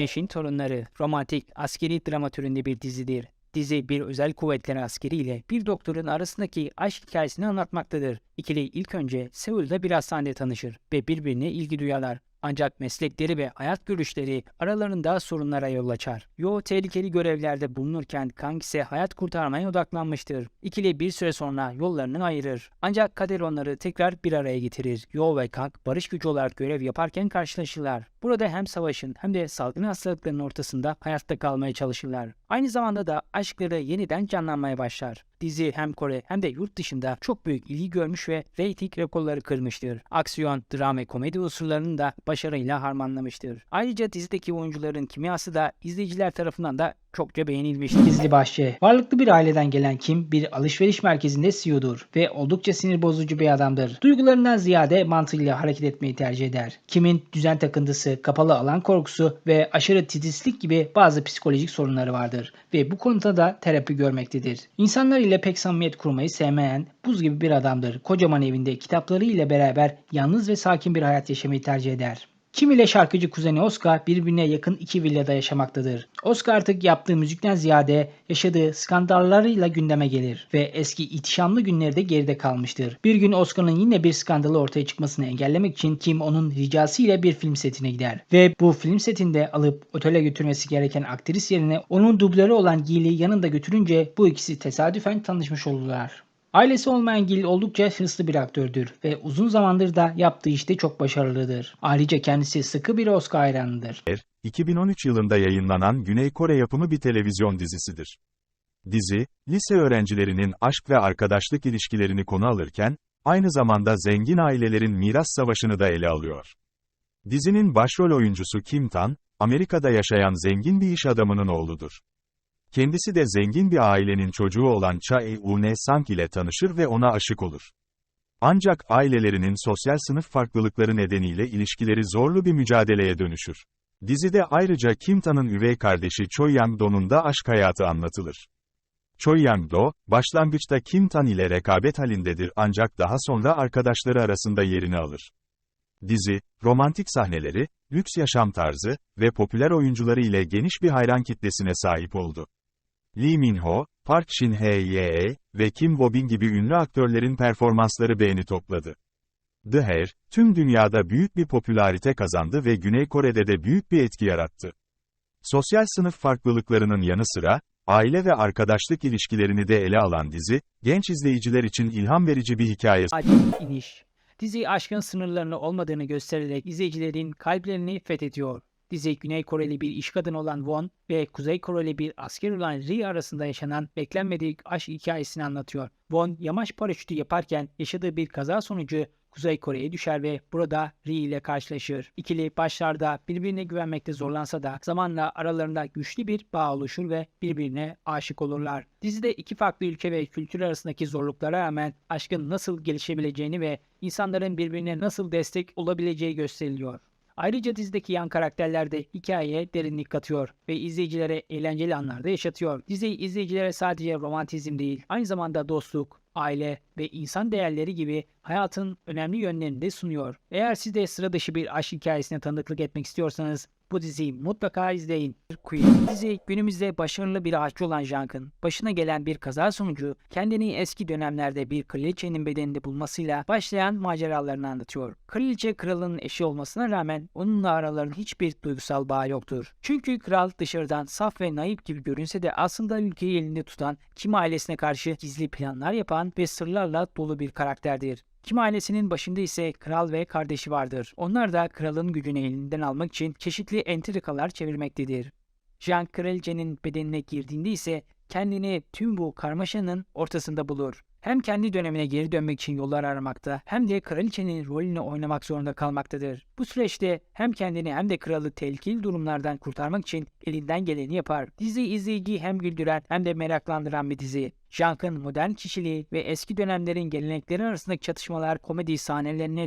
Güneşin Torunları romantik askeri drama türünde bir dizidir. Dizi bir özel kuvvetler askeri ile bir doktorun arasındaki aşk hikayesini anlatmaktadır. İkili ilk önce Seul'da bir hastanede tanışır ve birbirine ilgi duyarlar. Ancak meslekleri ve hayat görüşleri aralarında sorunlara yol açar. Yo tehlikeli görevlerde bulunurken Kang ise hayat kurtarmaya odaklanmıştır. İkili bir süre sonra yollarını ayırır. Ancak kader onları tekrar bir araya getirir. Yo ve Kang barış gücü olarak görev yaparken karşılaşırlar. Burada hem savaşın hem de salgın hastalıkların ortasında hayatta kalmaya çalışırlar. Aynı zamanda da aşkları yeniden canlanmaya başlar. Dizi hem Kore hem de yurt dışında çok büyük ilgi görmüş ve reyting rekorları kırmıştır. Aksiyon, dram ve komedi unsurlarını da başarıyla harmanlamıştır. Ayrıca dizideki oyuncuların kimyası da izleyiciler tarafından da çokça beğenilmiştir. Gizli Bahçe Varlıklı bir aileden gelen Kim bir alışveriş merkezinde CEO'dur ve oldukça sinir bozucu bir adamdır. Duygularından ziyade mantığıyla hareket etmeyi tercih eder. Kim'in düzen takıntısı, kapalı alan korkusu ve aşırı titizlik gibi bazı psikolojik sorunları vardır ve bu konuda da terapi görmektedir. İnsanlar ile pek samimiyet kurmayı sevmeyen, buz gibi bir adamdır. Kocaman evinde kitapları ile beraber yalnız ve sakin bir hayat yaşamayı tercih eder. Kim ile şarkıcı kuzeni Oscar birbirine yakın iki villada yaşamaktadır. Oscar artık yaptığı müzikten ziyade yaşadığı skandallarıyla gündeme gelir ve eski ihtişamlı günleri de geride kalmıştır. Bir gün Oscar'ın yine bir skandalı ortaya çıkmasını engellemek için Kim onun ricası ile bir film setine gider ve bu film setinde alıp otele götürmesi gereken aktris yerine onun dublörü olan Gil'i yanında götürünce bu ikisi tesadüfen tanışmış olurlar. Ailesi olmayan Gil oldukça hırslı bir aktördür ve uzun zamandır da yaptığı işte çok başarılıdır. Ayrıca kendisi sıkı bir Oscar hayranıdır. 2013 yılında yayınlanan Güney Kore yapımı bir televizyon dizisidir. Dizi, lise öğrencilerinin aşk ve arkadaşlık ilişkilerini konu alırken, aynı zamanda zengin ailelerin miras savaşını da ele alıyor. Dizinin başrol oyuncusu Kim Tan, Amerika'da yaşayan zengin bir iş adamının oğludur. Kendisi de zengin bir ailenin çocuğu olan Cha E-une Sang ile tanışır ve ona aşık olur. Ancak ailelerinin sosyal sınıf farklılıkları nedeniyle ilişkileri zorlu bir mücadeleye dönüşür. Dizide ayrıca Kim Tan'ın üvey kardeşi Choi Yang-do'nun da aşk hayatı anlatılır. Choi Yang-do, başlangıçta Kim Tan ile rekabet halindedir ancak daha sonra arkadaşları arasında yerini alır. Dizi, romantik sahneleri, lüks yaşam tarzı ve popüler oyuncuları ile geniş bir hayran kitlesine sahip oldu. Lee Min-ho, Park Shin-hye ve Kim Bo-bin gibi ünlü aktörlerin performansları beğeni topladı. The Hair, tüm dünyada büyük bir popülarite kazandı ve Güney Kore'de de büyük bir etki yarattı. Sosyal sınıf farklılıklarının yanı sıra, aile ve arkadaşlık ilişkilerini de ele alan dizi, genç izleyiciler için ilham verici bir hikaye. Dizi aşkın sınırlarını olmadığını göstererek izleyicilerin kalplerini fethediyor. Dizi Güney Koreli bir iş kadını olan Won ve Kuzey Koreli bir asker olan Ri arasında yaşanan beklenmedik aşk hikayesini anlatıyor. Won yamaç paraşütü yaparken yaşadığı bir kaza sonucu Kuzey Kore'ye düşer ve burada Ri ile karşılaşır. İkili başlarda birbirine güvenmekte zorlansa da zamanla aralarında güçlü bir bağ oluşur ve birbirine aşık olurlar. Dizide iki farklı ülke ve kültür arasındaki zorluklara rağmen aşkın nasıl gelişebileceğini ve insanların birbirine nasıl destek olabileceği gösteriliyor. Ayrıca dizideki yan karakterler de hikayeye derinlik katıyor ve izleyicilere eğlenceli anlarda yaşatıyor. Dizi izleyicilere sadece romantizm değil, aynı zamanda dostluk, aile ve insan değerleri gibi hayatın önemli yönlerini de sunuyor. Eğer siz de sıra dışı bir aşk hikayesine tanıklık etmek istiyorsanız bu diziyi mutlaka izleyin. Queen dizi günümüzde başarılı bir aşçı olan Jank'ın başına gelen bir kaza sonucu kendini eski dönemlerde bir kraliçenin bedeninde bulmasıyla başlayan maceralarını anlatıyor. Kraliçe kralın eşi olmasına rağmen onunla aralarında hiçbir duygusal bağ yoktur. Çünkü kral dışarıdan saf ve naif gibi görünse de aslında ülkeyi elinde tutan, kim ailesine karşı gizli planlar yapan ve sırlarla dolu bir karakterdir. Kim ailesinin başında ise kral ve kardeşi vardır. Onlar da kralın gücünü elinden almak için çeşitli entrikalar çevirmektedir. Jean kraliçenin bedenine girdiğinde ise kendini tüm bu karmaşanın ortasında bulur. Hem kendi dönemine geri dönmek için yollar aramakta hem de kraliçenin rolünü oynamak zorunda kalmaktadır. Bu süreçte hem kendini hem de kralı tehlikeli durumlardan kurtarmak için elinden geleni yapar. Dizi izleyiciyi hem güldüren hem de meraklandıran bir dizi. Jank'ın modern kişiliği ve eski dönemlerin gelenekleri arasındaki çatışmalar komedi sahnelerine